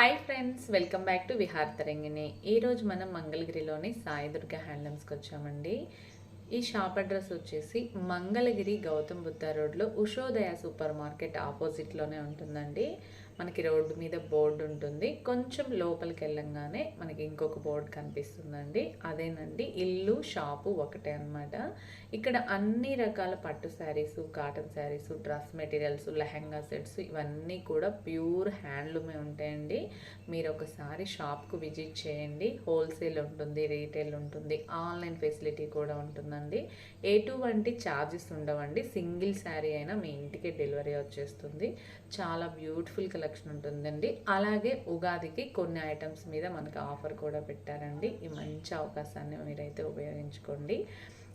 Hi friends welcome back to Vihar Tarangini. ఈరోజు మనం మంగళగిరిలోని సాయి దుర్గ హ్యాండ్లూమ్స్కి వచ్చామండి. ఈ షాప్ అడ్రస్ వచ్చేసి మంగళగిరి గౌతమ్ బుద్ధ రోడ్లో ఉషోదయ సూపర్ మార్కెట్ ఆపోజిట్లోనే ఉంటుందండి. మనకి రోడ్డు మీద బోర్డు ఉంటుంది. కొంచెం లోపలికి వెళ్ళంగానే మనకి ఇంకొక బోర్డు కనిపిస్తుందండి. అదేనండి ఇల్లు షాపు ఒకటే అన్నమాట. ఇక్కడ అన్ని రకాల పట్టు saris cotton saris dress materials lehenga sets ఇవన్నీ కూడా ప్యూర్ హ్యాండ్లూమే ఉంటాయండి. మీరు ఒకసారి షాప్కు విజిట్ చేయండి. హోల్సేల్ ఉంటుంది రీటైల్ ఉంటుంది ఆన్లైన్ ఫెసిలిటీ కూడా ఉంటుందండి. ఎటువంటి ఛార్జెస్ ఉండవండి. సింగిల్ శారీ అయినా మీ ఇంటికి డెలివరీ వచ్చేస్తుంది. చాలా బ్యూటిఫుల్ కలెక్షన్ ఉంటుందండి. అలాగే ఉగాదికి కొన్ని ఐటమ్స్ మీద మనకు ఆఫర్ కూడా పెట్టారండి. ఈ మంచి అవకాశాన్ని మీరైతే ఉపయోగించుకోండి.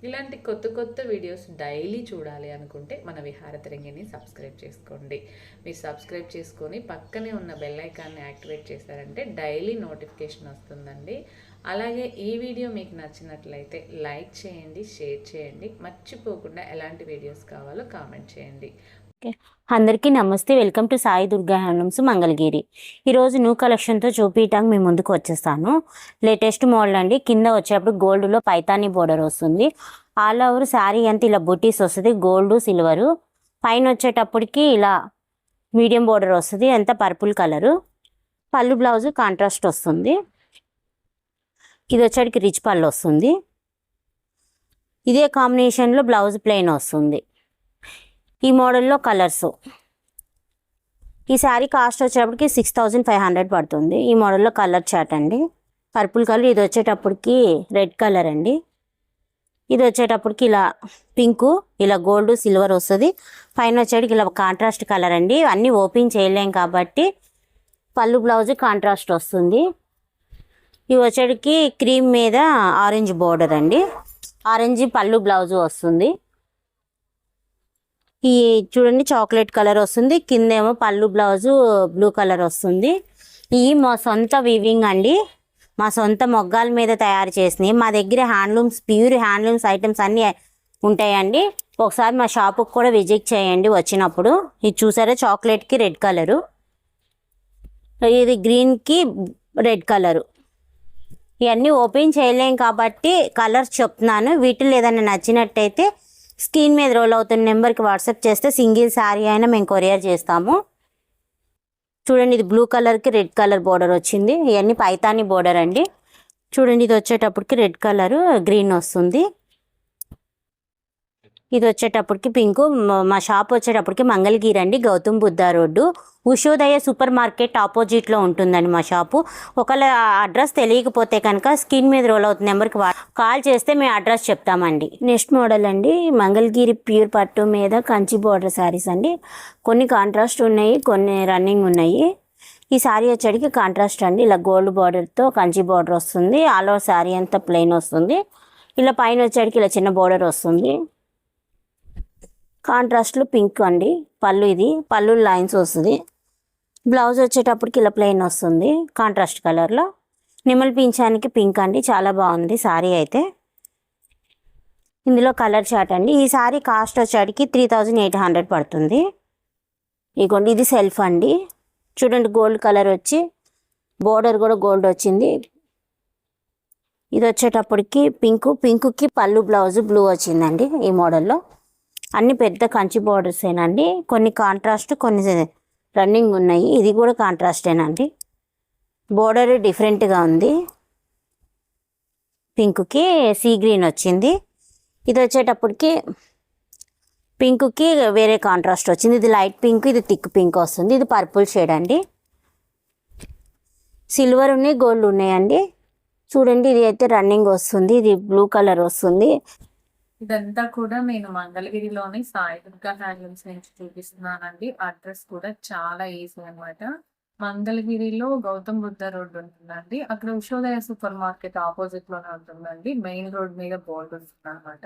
ఇలాంటి కొత్త కొత్త వీడియోస్ డైలీ చూడాలి అనుకుంటే మన విహార తిరంగిని సబ్స్క్రైబ్ చేసుకోండి. మీరు సబ్స్క్రైబ్ చేసుకొని పక్కనే ఉన్న బెల్ ఐకాన్ని యాక్టివేట్ చేశారంటే డైలీ నోటిఫికేషన్ వస్తుందండి. అలాగే ఈ వీడియో మీకు నచ్చినట్లయితే లైక్ చేయండి షేర్ చేయండి. మర్చిపోకుండా ఎలాంటి వీడియోస్ కావాలో కామెంట్ చేయండి. అందరికీ నమస్తే. Welcome to Sai Durga handlooms Mangalagiri. ఈరోజు న్యూ కలెక్షన్తో చూపించడానికి మీ ముందుకు వచ్చేస్తాను. లేటెస్ట్ మోడల్ అండి. కింద వచ్చేటప్పుడు గోల్డ్లో పైతాని బోర్డర్ వస్తుంది. ఆల్ ఓవర్ శారీ అంతా ఇలా బుటీస్ వస్తుంది. Gold silver. పైన వచ్చేటప్పటికి ఇలా మీడియం బోర్డర్ వస్తుంది. అంత పర్పుల్ కలరు. పళ్ళు బ్లౌజ్ కాంట్రాస్ట్ వస్తుంది. ఇది వచ్చేటికి రిచ్ పళ్ళు వస్తుంది. ఇదే కాంబినేషన్లో బ్లౌజ్ ప్లెయిన్ వస్తుంది. ఈ మోడల్లో కలర్స్. ఈ శారీ కాస్ట్ వచ్చేటప్పటికి సిక్స్ థౌజండ్ ఫైవ్ హండ్రెడ్ పడుతుంది. ఈ మోడల్లో కలర్ చాట్ అండి. పర్పుల్ కలర్ ఇది వచ్చేటప్పటికి రెడ్ కలర్ అండి. ఇది వచ్చేటప్పటికి ఇలా పింకు ఇలా గోల్డ్ సిల్వర్ వస్తుంది. పైన వచ్చేటికి ఇలా కాంట్రాస్ట్ కలర్ అండి. అన్నీ ఓపెన్ చేయలేం కాబట్టి పళ్ళు బ్లౌజ్ కాంట్రాస్ట్ వస్తుంది. ఇవి వచ్చేటికి క్రీమ్ మీద ఆరెంజ్ బోర్డర్ అండి. ఆరెంజ్ పళ్ళు బ్లౌజ్ వస్తుంది. ఈ చూడండి చాక్లెట్ కలర్ వస్తుంది. కిందేమో పళ్ళు బ్లౌజు బ్లూ కలర్ వస్తుంది. ఇవి మా సొంత వివింగ్ అండి. మా సొంత మొగ్గాల మీద తయారు చేసినవి. మా దగ్గర హ్యాండ్లూమ్స్ ప్యూర్ హ్యాండ్లూమ్స్ ఐటమ్స్ అన్నీ ఉంటాయండి. ఒకసారి మా షాపుకి కూడా విజిట్ చేయండి వచ్చినప్పుడు. ఇది చూసారా? చాక్లెట్కి రెడ్ కలరు ఇది గ్రీన్కి రెడ్ కలరు ఇవన్నీ ఓపెన్ చేయలేం కాబట్టి కలర్స్ చెప్తున్నాను. వీటిలో ఏదైనా నచ్చినట్టయితే స్క్రీన్ మీద రోల్ అవుతున్న నెంబర్కి వాట్సాప్ చేస్తే సింగిల్ శారీ అయినా మేము కొరియర్ చేస్తాము. చూడండి ఇది బ్లూ కలర్కి రెడ్ కలర్ బోర్డర్ వచ్చింది. ఇవన్నీ పైతాని బోర్డర్ అండి. చూడండి ఇది వచ్చేటప్పటికి రెడ్ కలర్ గ్రీన్ వస్తుంది. ఇది వచ్చేటప్పటికి పింక్ మా షాప్ వచ్చేటప్పటికి మంగళగిరి అండి Gautam Buddha road. Ushodaya super market ఆపోజిట్లో ఉంటుందండి మా షాపు. ఒకవేళ అడ్రస్ తెలియకపోతే కనుక స్క్రీన్ మీద రోల్ అవుతుంది నెంబర్కి కాల్ చేస్తే మేము అడ్రస్ చెప్తామండి. నెక్స్ట్ మోడల్ అండి మంగళగిరి ప్యూర్ పట్టు మీద కంచి బోర్డర్ శారీస్ అండి. కొన్ని కాంట్రాస్ట్ ఉన్నాయి కొన్ని రన్నింగ్ ఉన్నాయి. ఈ శారీ వచ్చేటికి కాంట్రాస్ట్ అండి ఇలా గోల్డ్ బార్డర్తో కంచి బార్డర్ వస్తుంది ఆల్ ఓవర్ శారీ అంతా ప్లెయిన్ వస్తుంది. ఇలా పైన వచ్చేటికి ఇలా చిన్న బార్డర్ వస్తుంది. కాంట్రాస్ట్లు పింక్ అండి. పళ్ళు ఇది. పళ్ళు లైన్స్ వస్తుంది. బ్లౌజ్ వచ్చేటప్పటికి ఇలా ప్లెయిన్ వస్తుంది. కాంట్రాస్ట్ కలర్లో. నిమ్మల పింఛానికి పింక్ అండి. చాలా బాగుంది శారీ అయితే. ఇందులో కలర్ చాట్ అండి. ఈ శారీ కాస్ట్ వచ్చేటికి త్రీ థౌజండ్ ఎయిట్ హండ్రెడ్ పడుతుంది. ఇగోండి ఇది సెల్ఫ్ అండి. చూడండి గోల్డ్ కలర్ వచ్చి బోర్డర్ కూడా గోల్డ్ వచ్చింది. ఇది వచ్చేటప్పటికి పింక్. పింక్కి పళ్ళు బ్లౌజ్ బ్లూ వచ్చిందండి ఈ మోడల్లో. అన్ని పెద్ద కంచి బోర్డర్స్ అండి కొన్ని కాంట్రాస్ట్ కొన్ని రన్నింగ్ ఉన్నాయి. ఇది కూడా కాంట్రాస్టేనండి బోర్డర్ డిఫరెంట్గా ఉంది. పింక్కి సీ గ్రీన్ వచ్చింది. ఇది వచ్చేటప్పటికి పింక్కి వేరే కాంట్రాస్ట్ వచ్చింది. ఇది లైట్ పింక్ ఇది థిక్ పింక్ వస్తుంది. ఇది పర్పుల్ షేడ్ అండి. సిల్వర్ ఉన్నాయి గోల్డ్ ఉన్నాయండి. చూడండి ఇది అయితే రన్నింగ్ వస్తుంది. ఇది బ్లూ కలర్ వస్తుంది. ఇదంతా కూడా నేను మంగళగిరిలోని సాయి దుర్గా హ్యాండ్లూమ్స్ నుంచి చూపిస్తున్నానండి. అడ్రస్ కూడా చాలా ఈజీ అన్నమాట. మంగళగిరిలో గౌతమ్ బుద్ధ రోడ్ ఉంటుందండి. అక్కడ ఉషోదయ సూపర్ మార్కెట్ ఆపోజిట్లోనే ఉంటుందండి. మెయిన్ రోడ్ మీద బోర్డు ఉంటుంది అనమాట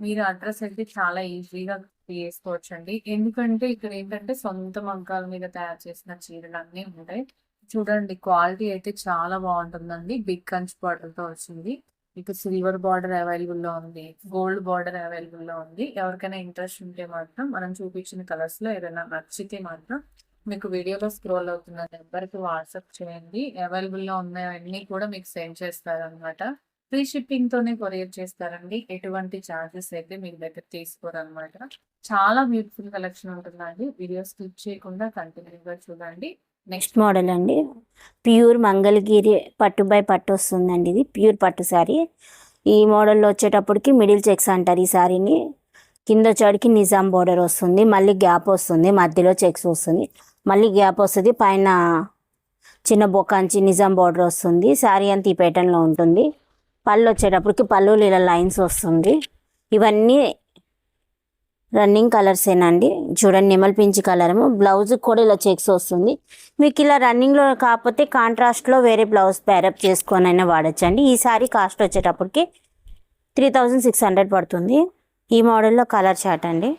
మీరు అడ్రస్ అయితే చాలా ఈజీగా చేసుకోవచ్చండి ఎందుకంటే ఇక్కడ ఏంటంటే సొంత మగ్గాల మీద తయారు చేసిన చీరలు అన్నీ ఉంటాయి. చూడండి క్వాలిటీ అయితే చాలా బాగుంటుందండి. బిగ్ కంచు బాటిల్తో తో వచ్చింది. మీకు సిల్వర్ బార్డర్ అవైలబుల్లో ఉంది గోల్డ్ బార్డర్ అవైలబుల్లో ఉంది. ఎవరికైనా ఇంట్రెస్ట్ ఉంటే మాత్రం మనం చూపించిన కలర్స్లో ఏదైనా నచ్చితే మాత్రం మీకు వీడియోలో స్క్రోల్ అవుతున్న నెంబర్కి వాట్సాప్ చేయండి. అవైలబుల్లో ఉన్నవన్నీ కూడా మీకు సెండ్ చేస్తారనమాట ఫ్రీ షిప్పింగ్ తోనే కొరియర్ చేస్తారండి. ఎటువంటి ఛార్జెస్ అయితే మీ దగ్గర తీసుకోరనమాట చాలా బ్యూటిఫుల్ కలెక్షన్ ఉంటుందండి. వీడియో స్కిప్ చేయకుండా కంటిన్యూగా చూడండి. నెక్స్ట్ మోడల్ అండి. ప్యూర్ మంగళగిరి పట్టు బై పట్టు వస్తుందండి ఇది. ప్యూర్ పట్టు శారీ ఈ మోడల్లో వచ్చేటప్పటికి మిడిల్ చెక్స్ అంటారు ఈ శారీని కింద వచ్చేటికి నిజాం బోర్డర్ వస్తుంది. మళ్ళీ గ్యాప్ వస్తుంది. మధ్యలో చెక్స్ వస్తుంది. మళ్ళీ గ్యాప్ వస్తుంది. పైన చిన్న బొక్కాంచి నిజాం బోర్డర్ వస్తుంది. శారీ అంతా ఈ ప్యాటర్న్లో ఉంటుంది. పళ్ళు వచ్చేటప్పటికి పళ్ళు ఇలా లైన్స్ వస్తుంది. ఇవన్నీ రన్నింగ్ కలర్స్ అండి చూడండి నిమల్ పించి కలర్ బ్లౌజ్ కూడా ఇలా చెక్స్ వస్తుంది. మీకు ఇలా రన్నింగ్లో కాకపోతే కాంట్రాస్ట్లో వేరే బ్లౌజ్ ప్యారప్ చేసుకొని అయినా వాడచ్చండి. ఈ సారీ కాస్ట్ వచ్చేటప్పటికి త్రీ థౌజండ్ సిక్స్ హండ్రెడ్ పడుతుంది. ఈ మోడల్లో కలర్ చాట్ అండి.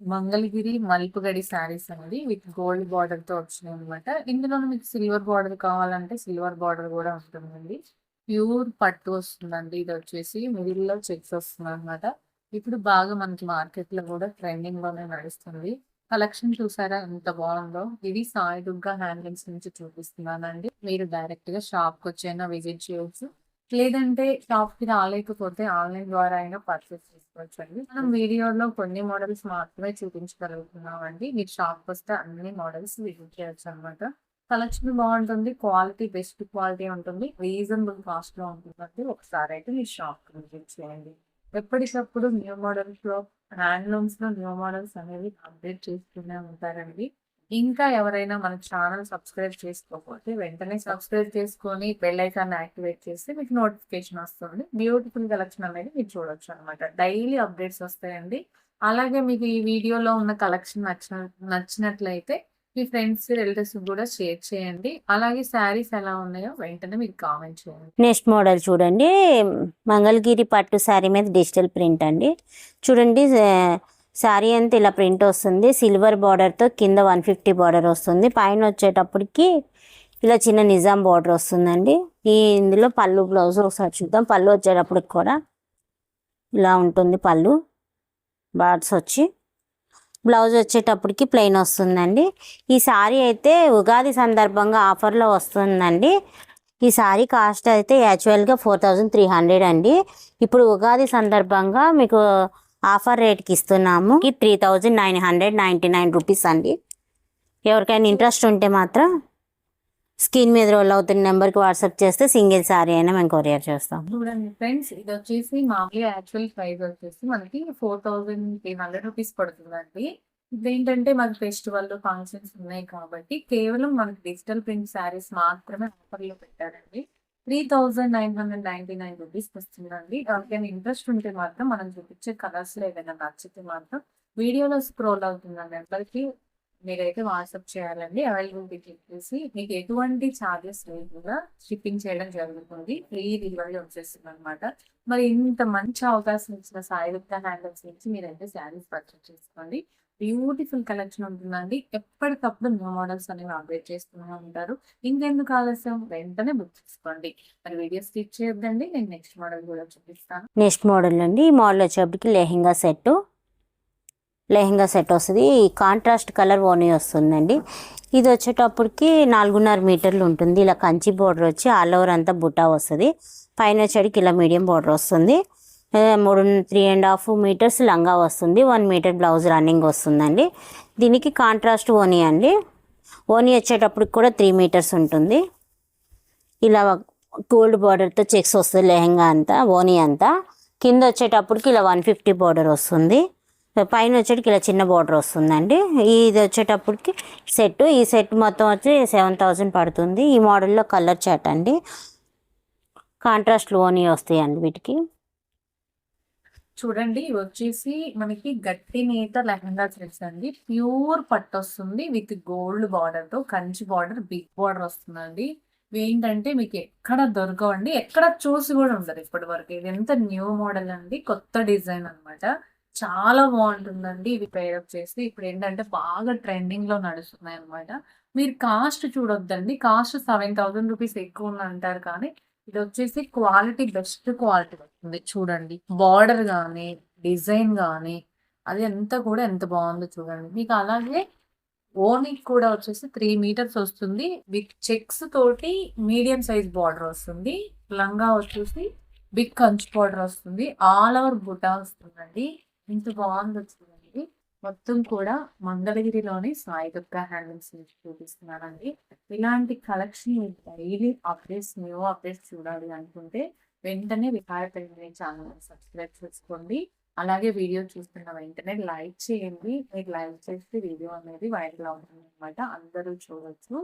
మంగళగిరి మల్పుగడి శారీస్ అనేది విత్ గోల్డ్ బార్డర్తో వచ్చినాయి అనమాట ఇందులో మీకు సిల్వర్ బార్డర్ కావాలంటే సిల్వర్ బార్డర్ కూడా ఉంటుందండి. ప్యూర్ పట్టు వస్తుందండి. ఇది వచ్చేసి మిడిల్లో చెక్స్ వస్తుంది అనమాట ఇప్పుడు బాగా మనకి మార్కెట్లో కూడా ట్రెండింగ్లోనే నడుస్తుంది. కలెక్షన్ చూసారా? ఎంత బాగుందో. ఇది సాయి దుర్గా హ్యాండ్లింగ్స్ నుంచి చూపిస్తున్నానండి. మీరు డైరెక్ట్గా షాప్కి వచ్చైనా విజిట్ చేయొచ్చు. లేదంటే షాప్కి రాలేకపోతే ఆన్లైన్ ద్వారా అయినా పర్చేస్ చేసుకోవచ్చు అండి మనం వీడియోలో కొన్ని మోడల్స్ మాత్రమే చూపించగలుగుతున్నాం అండి మీరు షాప్ వస్తే అన్ని మోడల్స్ విజిట్ చేయొచ్చు అనమాట కలెక్షన్ బాగుంటుంది. క్వాలిటీ బెస్ట్ క్వాలిటీ ఉంటుంది. రీజనబుల్ కాస్ట్లో ఉంటుందండి. ఒకసారి అయితే మీరు షాప్ విజిట్ చేయండి. ఎప్పటికప్పుడు న్యూ మోడల్స్లో హ్యాండ్లూమ్స్లో న్యూ మోడల్స్ అనేవి అప్డేట్ చేస్తూనే ఉంటారండి. ఇంకా ఎవరైనా మన ఛానల్ సబ్స్క్రైబ్ చేసుకోకపోతే వెంటనే సబ్స్క్రైబ్ చేసుకొని బెల్ ఐకాన్ యాక్టివేట్ చేస్తే మీకు నోటిఫికేషన్ వస్తుంది. బ్యూటిఫుల్ కలెక్షన్ అనేది మీరు చూడొచ్చు అనమాట డైలీ అప్డేట్స్ వస్తాయండి. అలాగే మీకు ఈ వీడియోలో ఉన్న కలెక్షన్ నచ్చిన నచ్చినట్లయితే మీ ఫ్రెండ్స్ రిలేటివ్స్ కూడా షేర్ చేయండి. అలాగే శారీస్ ఎలా ఉన్నాయో వెంటనే మీకు కామెంట్ చేయండి. నెక్స్ట్ మోడల్ చూడండి. మంగళగిరి పట్టు శారీ మీద డిజిటల్ ప్రింట్ అండి. చూడండి శారీ అంతా ఇలా ప్రింట్ వస్తుంది. సిల్వర్ బార్డర్తో కింద వన్ ఫిఫ్టీ బార్డర్ వస్తుంది. పైన వచ్చేటప్పటికి ఇలా చిన్న నిజాం బార్డర్ వస్తుందండి. ఈ ఇందులో పళ్ళు బ్లౌజ్ ఒకసారి చూద్దాం. పళ్ళు వచ్చేటప్పటికి కూడా ఇలా ఉంటుంది పళ్ళు. బార్డ్స్ వచ్చి బ్లౌజ్ వచ్చేటప్పటికి ప్లెయిన్ వస్తుందండి. ఈ శారీ అయితే ఉగాది సందర్భంగా ఆఫర్లో వస్తుందండి. ఈ శారీ కాస్ట్ అయితే యాక్చువల్గా ఫోర్ థౌజండ్ త్రీ హండ్రెడ్ అండి. ఇప్పుడు ఉగాది సందర్భంగా మీకు ఆఫర్ రేట్కి ఇస్తున్నాము. ఈ three thousand nine hundred ninety nine rupees అండి. ఎవరికైనా ఇంట్రెస్ట్ ఉంటే మాత్రం స్క్రీన్ మీద రోల్ అవుతున్న నెంబర్కి వాట్సాప్ చేస్తే సింగిల్ సారీ అయినా మేము కొరియర్ చేస్తాం. చూడండి ఫ్రెండ్స్ ఇది వచ్చేసి మామూలుగా యాక్చువల్ ప్రైస్ వచ్చేసి మనకి four thousand three hundred rupees పడుతుందండి. ఇదేంటంటే మనకి ఫెస్టివల్ ఫంక్షన్స్ ఉన్నాయి కాబట్టి కేవలం మనకి డిజిటల్ ప్రింట్ శారీస్ మాత్రమే ఆఫర్లో పెట్టారండి. Three thousand nine hundred ninety nine rupees వస్తుందండి. ఎవరికైనా ఇంట్రెస్ట్ ఉంటే మాత్రం మనం చూపించే కలర్స్లో ఏదైనా నచ్చితే మాత్రం వీడియోలో స్క్రోల్ అవుతున్న నెంబర్కి మీరైతే వాట్సాప్ చేయాలండి. అవైలబిలిటీ క్లిక్ చేసి మీకు ఎటువంటి ఛార్జెస్ లేకుండా షిప్పింగ్ చేయడం జరుగుతుంది. ఫ్రీ డెలివరీ వచ్చేస్తుంది అనమాట మరి ఇంత మంచి అవకాశం ఇచ్చిన సాయిగుప్త హ్యాండిల్స్ నుంచి మీరైతే శారీస్ పర్చేస్ చేసుకోండి. బ్యూటిఫుల్ కలెక్షన్ ఉంటుందండి. ఎప్పటికప్పుడు న్యూ మోడల్స్ అనేవి అప్డేట్ చేస్తూనే ఉంటారు. ఇంకెందుకు ఆలస్యం? వెంటనే బుక్ చేసుకోండి. మరి వీడియో స్కిప్ చేయొద్దండి. నేను నెక్స్ట్ మోడల్ కూడా చూపిస్తాను. నెక్స్ట్ మోడల్ అండి. ఈ మోడల్ వచ్చేప్పటికి లెహెంగా సెట్ లెహెంగా సెట్ వస్తుంది. ఈ కాంట్రాస్ట్ కలర్ ఓనీ వస్తుందండి. ఇది వచ్చేటప్పటికి నాలుగున్నర మీటర్లు ఉంటుంది. ఇలా కంచి బోర్డర్ వచ్చి ఆల్ ఓవర్ అంతా బుట్టా వస్తుంది. పైన వచ్చేటికి ఇలా మీడియం బోర్డర్ వస్తుంది. మూడు త్రీ అండ్ హాఫ్ మీటర్స్ లంగా వస్తుంది. వన్ మీటర్ బ్లౌజ్ రన్నింగ్ వస్తుందండి. దీనికి కాంట్రాస్ట్ ఓనీ అండి. ఓనీ వచ్చేటప్పటికి కూడా త్రీ మీటర్స్ ఉంటుంది. ఇలా గోల్డ్ బార్డర్తో చెక్స్ వస్తుంది లెహెంగా అంతా ఓనీ అంతా. కింద వచ్చేటప్పటికి ఇలా వన్ ఫిఫ్టీ బార్డర్ వస్తుంది. పైన వచ్చేటికి ఇలా చిన్న బార్డర్ వస్తుందండి. ఇది వచ్చేటప్పటికి సెట్ ఈ సెట్ మొత్తం వచ్చి సెవెన్ థౌజండ్ పడుతుంది. ఈ మోడల్లో కలర్ చాట్ అండి. కాంట్రాస్ట్లోని వస్తాయండి వీటికి. చూడండి ఇవి వచ్చేసి మనకి గట్టి నేత లెహంగా సెట్స్ అండి. ప్యూర్ పట్టు వస్తుంది విత్ గోల్డ్ బార్డర్తో కంచి బార్డర్ బిగ్ బార్డర్ వస్తుందండి. ఏంటంటే మీకు ఎక్కడ దొరకవండి ఎక్కడ చూసి కూడా ఉండదు ఇప్పటి వరకు ఇది ఎంత న్యూ మోడల్ అండి కొత్త డిజైన్ అన్నమాట. చాలా బాగుంటుందండి ఇవి పేరప్ చేసి ఇప్పుడు ఏంటంటే బాగా ట్రెండింగ్లో నడుస్తున్నాయి అన్నమాట. మీరు కాస్ట్ చూడొద్దండి. కాస్ట్ సెవెన్ థౌసండ్ రూపీస్ ఎక్కువ ఉంది అంటారు కానీ ఇది వచ్చేసి క్వాలిటీ బెస్ట్ క్వాలిటీ వస్తుంది. చూడండి. బార్డర్ కానీ డిజైన్ కానీ అది ఎంత కూడా ఎంత బాగుందో చూడండి. మీకు అలాగే ఓనికి కూడా వచ్చేసి త్రీ మీటర్స్ వస్తుంది. విత్ చెక్స్ తోటి మీడియం సైజ్ బార్డర్ వస్తుంది. లంగా వచ్చేసి బిగ్ కంచు బార్డర్ వస్తుంది. ఆల్ ఓవర్ బుటా వస్తుందండి. ఇంత బాగుంది వచ్చిందండి మొత్తం కూడా మంగళగిరిలోని సాయి హ్యాండ్లూమ్స్ నుంచి చూపిస్తున్నానండి. ఇలాంటి collection daily updates new updates చూడాలి అనుకుంటే వెంటనే విహారపల్లి ఛానల్ సబ్స్క్రైబ్ చేసుకోండి. అలాగే వీడియో చూస్తున్న వెంటనే లైక్ చేయండి. మీరు లైక్ చేస్తే వీడియో అనేది వైరల్ అవుతుంది అనమాట అందరూ చూడొచ్చు.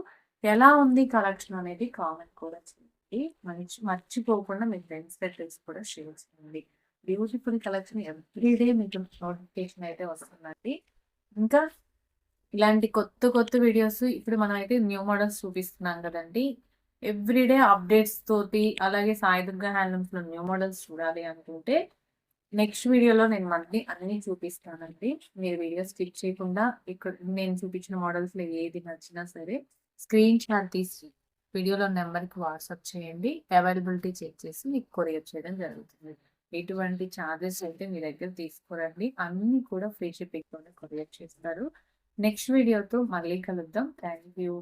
ఎలా ఉంది కలెక్షన్ అనేది కామెంట్ కూడా చేయండి. మంచి మర్చిపోకుండా మీ ఫ్రెండ్స్ దగ్గర కూడా షేర్ చేయండి. బ్యూటిఫుల్ కలెక్షన్ ఎవ్రీడే మీకు నోటిఫికేషన్ అయితే వస్తుందండి. ఇంకా ఇలాంటి కొత్త కొత్త వీడియోస్ ఇప్పుడు మనం అయితే న్యూ మోడల్స్ చూపిస్తున్నాం కదండి. ఎవ్రీడే అప్డేట్స్ తోటి అలాగే సాయి దుర్గా హ్యాండ్లూమ్స్లో న్యూ మోడల్స్ చూడాలి అనుకుంటే నెక్స్ట్ వీడియోలో నేను మళ్ళీ అన్ని చూపిస్తానండి. మీరు వీడియో స్కిప్ చేయకుండా ఇక్కడ నేను చూపించిన మోడల్స్లో ఏది నచ్చినా సరే స్క్రీన్ షాట్ తీసి వీడియోలో నెంబర్కి వాట్సాప్ చేయండి. అవైలబిలిటీ చెక్ చేసి మీకు కొరియర్ చేయడం జరుగుతుంది. ఎటువంటి ఛార్జెస్ అయితే మీ దగ్గర తీసుకోరండి. అన్ని కూడా ఫ్రీ షిప్పింగ్ కొరియర్ చేస్తారు. నెక్స్ట్ వీడియోతో మళ్ళీ కలుద్దాం. Thank you